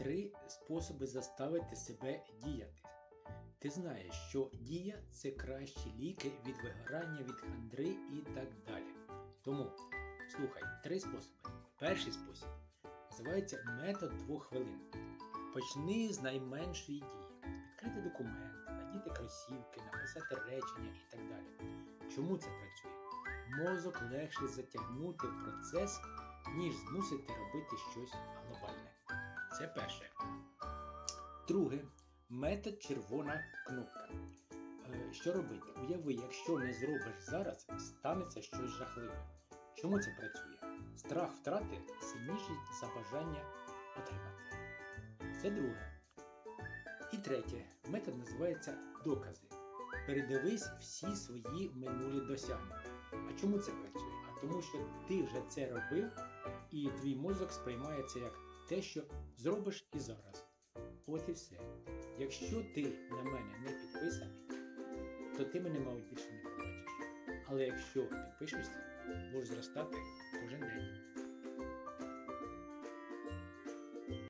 три способи заставити себе діяти. Ти знаєш, що дія це кращі ліки від вигорання, від хандри і так далі. Тому слухай, три способи. Перший спосіб називається метод двох хвилин. Почни з найменшої дії. Відкрити документ, надіти кросівки, написати речення і так далі. Чому це працює? Мозок легше затягнути в процес, ніж змусити робити щось глобальне. Це перше. Друге метод червона кнопка. Е, Що робити? Уяви, якщо не зробиш зараз, станеться щось жахливе. Чому це працює? Страх втрати сильніший за бажання отримати. Це друге. І третє. Метод називається докази. Передивись всі свої минулі досягнення. А чому це працює? А тому, що ти вже це робив, і твій мозок сприймає це як те, що зробиш і зараз. От і все. Якщо ти на мене не підписаний, то ти мене, мабуть, більше не побачиш. Але якщо підпишешся, можеш зростати кожен день.